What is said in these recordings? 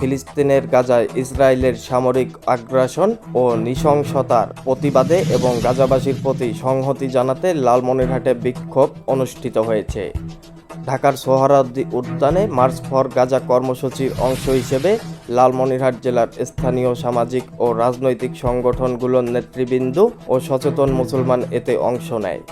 ফিলিস্তিনের গাজায় ইসরায়েলের সামরিক আগ্রাসন ও নৃশংসতার প্রতিবাদে এবং গাজাবাসীর প্রতি সংহতি জানাতে লালমনিরহাটে বিক্ষোভ অনুষ্ঠিত হয়েছে। ঢাকার সোহরাওয়ার্দী উদ্যানে মার্চ ফর গাজা কর্মসূচির অংশ হিসেবে লালমনিরহাট জেলার স্থানীয় সামাজিক ও রাজনৈতিক সংগঠনগুলোর নেতৃবৃন্দ ও সচেতন মুসলমান এতে অংশ নেয়।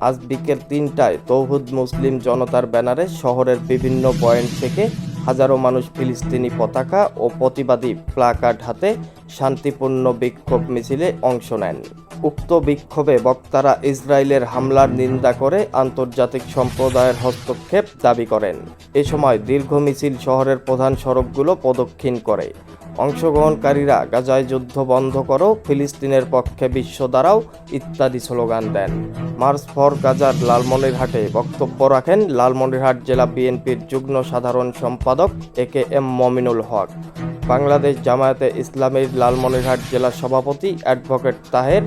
আজ বিকেল তিনটায় তৌহুদ মুসলিম জনতার ব্যানারে শহরের বিভিন্ন পয়েন্ট থেকে হাজারো মানুষ ফিলিস্তিনি পতাকা ও প্রতিবাদী প্লাকার্ড হাতে শান্তিপূর্ণ বিক্ষোভ মিছিলে অংশ নেন। উক্ত বিক্ষোভে বক্তারা ইসরায়েলের হামলার নিন্দা করে আন্তর্জাতিক সম্প্রদায়ের হস্তক্ষেপ দাবি করেন। এ সময় দীর্ঘ মিছিল শহরের প্রধান সড়কগুলো প্রদক্ষিণ করে। অংশগ্রহণকারীরা গাজায় যুদ্ধ বন্ধ করো ফিলিস্তিনের পক্ষে বিশ্ব দ্বারাও ইত্যাদি স্লোগান দেন। মার্চ ফর গাজার লালমনিরহাটে বক্তব্য রাখেন লালমনিরহাট জেলা বিএনপির যুগ্ম সাধারণ সম্পাদক এ কে এম মমিনুল হক। বাংলাদেশ জামায়াতে ইসলামীর লালমনিরহাট জেলা সভাপতি অ্যাডভোকেট তাহের,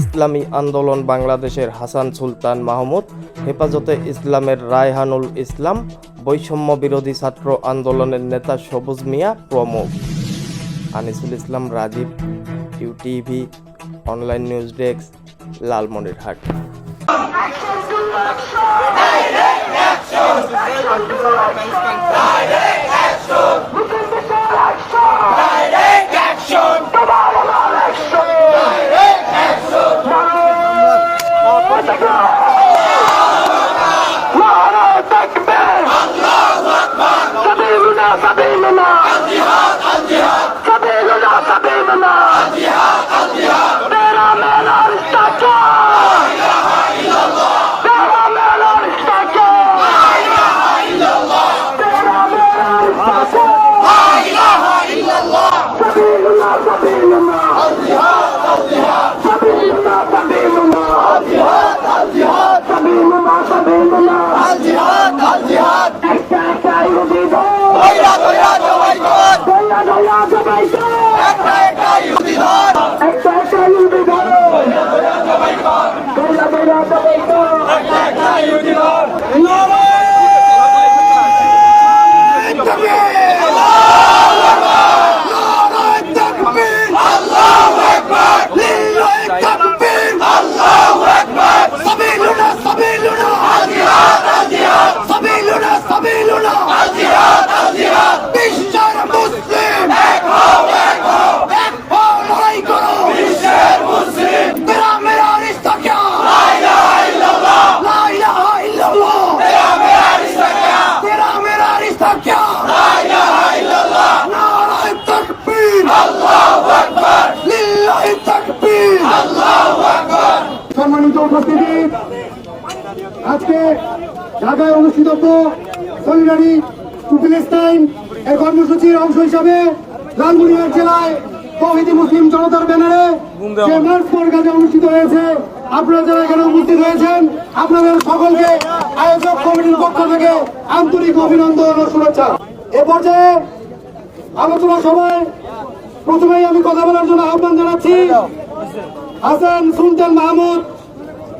ইসলামী আন্দোলন বাংলাদেশের হাসান সুলতান মাহমুদ, হেফাজতে ইসলামের রায়হানুল ইসলাম, বৈষম্য বিরোধী ছাত্র আন্দোলনের নেতা সবুজ মিয়া প্রমুখ। Anisul Islam Rajib, UTV, online news desk, Lalmonirhat. 干吧！উপস্থিতি। আজকে ঢাকায় অনুষ্ঠিত সলিডারি টু ফিলিস্তাইন এই কর্মসূচির অংশ হিসাবে লালমনিরহাট জেলায় তৌহিদি মুসলিম জনতার ব্যানারে যে মার্চ ফর গাজা অনুষ্ঠিত হয়েছে, আপনারা যারা এখানে উপস্থিত হয়েছেন, আপনাদের সকলকে আয়োজক কমিটির পক্ষ থেকে আন্তরিক অভিনন্দন ও শুভেচ্ছা। এ পর্যায়ে আলোচনা সভায় প্রথমেই আমি কথা বলার জন্য আহ্বান জানাচ্ছি হাসান সুলতান মাহমুদ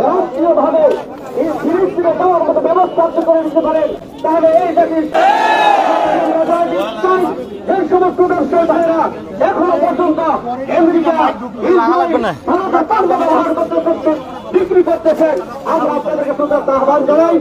রাষ্ট্রীয় ভাবে এই ফিলিস্তিনে যাওয়ার মতো ব্যবস্থা করে নিতে পারেন, তাহলে এই জাতির এই সমস্ত ব্যবসায়ী ভাইরা এখনও পর্যন্ত আমেরিকা ব্যবহার করতে করতে বিক্রি করতেছেন। আমরা আপনাদেরকে সুযোগ আহ্বান জানাই।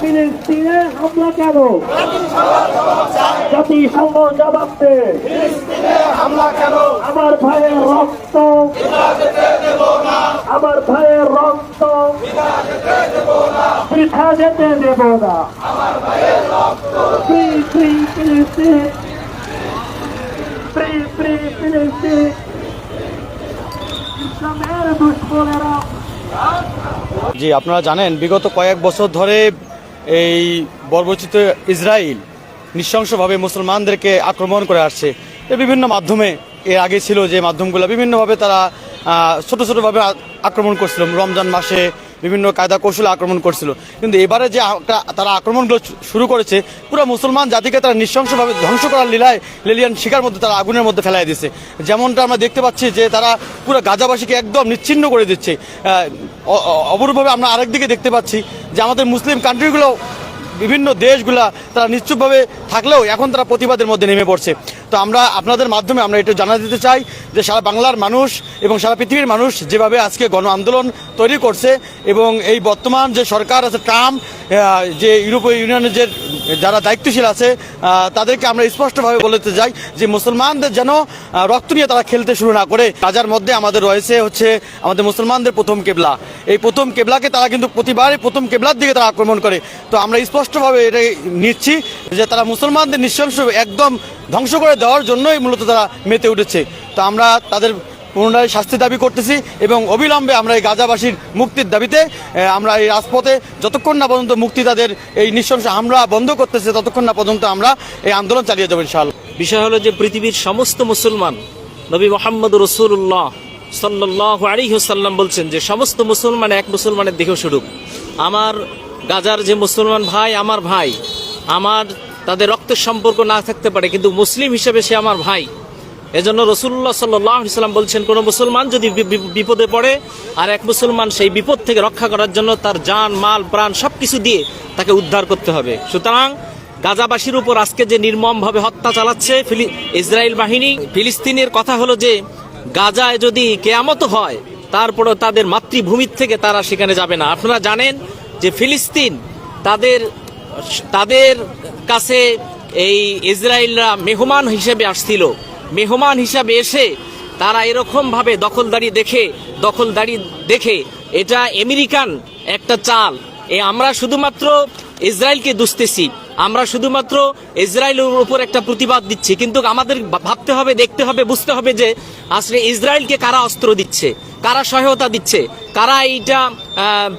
ফিলিস্তিনে হামলা কেন জাতিসংঘ জবাব দে আমার ভাইয়ের রক্ত। আমার ভাইয়ের রক্ত বৃথা যেতে দেব না ফ্রি ফ্রি ফিলিস্তিন ফ্রি ফ্রি ফিলিস্তিন জি, আপনারা জানেন, বিগত কয়েক বছর ধরে এই বর্বচিত ইসরায়েল নৃশংসভাবে মুসলমানদেরকে আক্রমণ করে আসছে। এর বিভিন্ন মাধ্যমে, এর আগে ছিল যে মাধ্যমগুলো বিভিন্নভাবে তারা ছোট ছোটোভাবে আক্রমণ করছিল। রমজান মাসে বিভিন্ন কায়দা কৌশলে আক্রমণ করছিল। কিন্তু এবারে যে তারা আক্রমণগুলো শুরু করেছে, পুরো মুসলমান জাতিকে তারা নৃশংসভাবে ধ্বংস করার লীলায় লেলিয়ান শিকার মধ্যে তারা আগুনের মধ্যে ফেলাই দিচ্ছে যেমনটা আমরা দেখতে পাচ্ছি যে তারা পুরো গাজাবাসীকে একদম নিচ্ছিন্ন করে দিচ্ছে। অপরূপভাবে আমরা আরেকদিকে দেখতে পাচ্ছি যে আমাদের মুসলিম কান্ট্রিগুলো বিভিন্ন দেশগুলা তারা নিশ্চুপভাবে থাকলেও এখন তারা প্রতিবাদের মধ্যে নেমে পড়ছে। তো আমরা আপনাদের মাধ্যমে আমরা এটা জানা দিতে চাই যে সারা বাংলার মানুষ এবং সারা পৃথিবীর মানুষ যেভাবে আজকে গণ আন্দোলন তৈরি করছে এবং এই বর্তমান যে সরকার আছে ট্রাম্প যে ইউরোপীয় ইউনিয়নের যে যারা দায়িত্বশীল আছে তাদেরকে আমরা স্পষ্টভাবে বলতে চাই যে মুসলমানদের যেন রক্ত নিয়ে তারা খেলতে শুরু না করে। রাজার মধ্যে আমাদের রয়েছে হচ্ছে আমাদের মুসলমানদের প্রথম কেবলা। এই প্রথম কেবলাকে তারা কিন্তু প্রতিবারই প্রথম কেবলার দিকে তারা আক্রমণ করে। তো আমরা স্পষ্টভাবে এটা নিচ্ছি যে তারা মুসলমানদের নৃশংস একদম ধ্বংস করে দেওয়ার জন্যই মূলত তারা মেতে উঠেছে। তো আমরা তাদের পুনরায় শাস্তি দাবি করতেছি এবং অবিলম্বে আমরা এই গাজাবাসীর মুক্তির দাবিতে আমরা এই রাজপথে যতক্ষণ না পর্যন্ত মুক্তি তাদের এই নৃশংস হামলা বন্ধ করতেছে, ততক্ষণ না পর্যন্ত আমরা এই আন্দোলন চালিয়ে যাব ইনশাআল্লাহ। বিষয় হলো যে পৃথিবীর সমস্ত মুসলমান, নবী মোহাম্মদ রসুল্লাহ সাল্লাহ আলিহাল্লাম বলছেন যে সমস্ত মুসলমান এক মুসলমানের দেহ স্বরূপ আমার গাজার যে মুসলমান ভাই আমার ভাই, আমার তাদের রক্তের সম্পর্ক না থাকতে পারে, কিন্তু মুসলিম হিসেবে সে আমার ভাই। এজন্য রসুল্লাহ সাল্লাম বলছেন, কোন মুসলমান যদি বিপদে পড়ে, আর এক মুসলমান সেই বিপদ থেকে রক্ষা করার জন্য তার জান, মাল, প্রাণ সবকিছু দিয়ে তাকে উদ্ধার করতে হবে। সুতরাং গাজাবাসীর উপর আজকে যে নির্মমভাবে হত্যা চালাচ্ছে ইসরায়েল বাহিনী, ফিলিস্তিনের কথা হলো যে, গাজায় যদি কেয়ামত হয় তারপরে তাদের মাতৃভূমির থেকে তারা সেখানে যাবে না। আপনারা জানেন যে ফিলিস্তিন তাদের তাদের কাছে এই ইসরায়েলরা মেহমান হিসেবে আসছিল। মেহমান হিসাবে এসে তারা এরকমভাবে দখলদারি দেখে দখলদারি দেখে এটা আমেরিকান একটা চাল। এ আমরা শুধুমাত্র ইসরায়েলকে দুষতেছি। আমরা শুধুমাত্র ইসরায়েলের উপর একটা প্রতিবাদ দিচ্ছি। কিন্তু আমাদের ভাবতে হবে, দেখতে হবে, বুঝতে হবে যে আসলে ইসরায়েলকে কারা অস্ত্র দিচ্ছে। কারা সহায়তা দিচ্ছে? কারা এইটা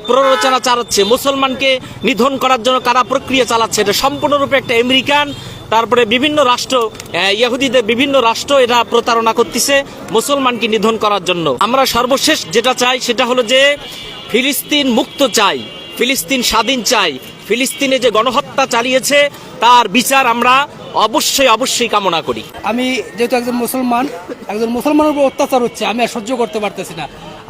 প্ররোচনা চালাচ্ছে? মুসলমানকে নিধন করার জন্য কারা প্রক্রিয়া চালাচ্ছে? এটা সম্পূর্ণরূপে একটা আমেরিকান তারপরে বিভিন্ন রাষ্ট্র আহ, ইহুদিদের বিভিন্ন রাষ্ট্র এটা প্রতারণা করতেছে মুসলমানকে নিধন করার জন্য। আমরা সর্বশেষ যেটা চাই সেটা হলো যে ফিলিস্তিন মুক্ত চাই ফিলিস্তিন স্বাধীন চাই। ফিলিস্তিনে যে গণহত্যা চালিয়েছে তার বিচার আমরা অবশ্যই অবশ্যই কামনা করি। আমি যেহেতু একজন মুসলমান একজন মুসলমানের উপর অত্যাচার হচ্ছে আমি আর সহ্য করতে পারতেছি না।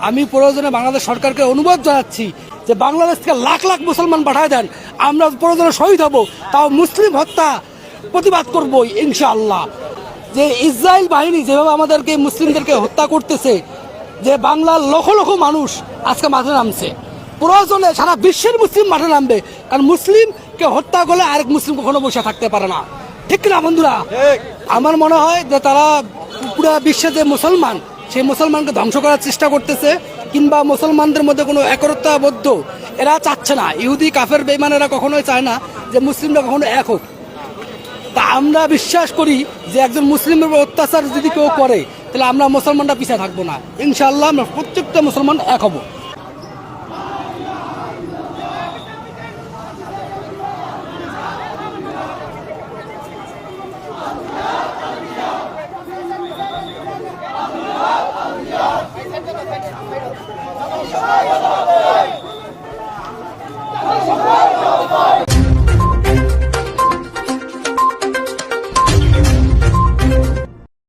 আমি প্রয়োজনে বাংলাদেশ সরকারকে অনুরোধ জানাচ্ছি যে বাংলাদেশ থেকে লাখ লাখ মুসলমান পাঠায় দেন আমরা প্রয়োজনে শহীদ হব তাও মুসলিম হত্যা প্রতিবাদ করব ইনশাআল্লাহ। যে ইসরায়েল বাহিনী যেভাবে আমাদেরকে মুসলিমদেরকে হত্যা করতেছে যে বাংলার লক্ষ লক্ষ মানুষ আজকে মাঠে নামছে। প্রয়োজনে সারা বিশ্বের মুসলিম মাঠে নামবে কারণ মুসলিমকে হত্যা করলে আরেক মুসলিম কখনো বসে থাকতে পারে না। ঠিক না বন্ধুরা? আমার মনে হয় যে তারা পুরো বিশ্বে যে মুসলমান, সেই মুসলমানকে ধ্বংস করার চেষ্টা করতেছে কিংবা মুসলমানদের মধ্যে কোনো একরত্বাবদ্ধ এরা চাচ্ছে না। ইহুদি, কাফের বেইমানেরা কখনোই চায় না যে মুসলিমরা কখনো এক হোক। তা আমরা বিশ্বাস করি যে একজন মুসলিমের অত্যাচার যদি কেউ করে, তাহলে আমরা মুসলমানরা পিছিয়ে থাকব না। ইনশাল্লাহ আমরা প্রত্যেকটা মুসলমান এক হব।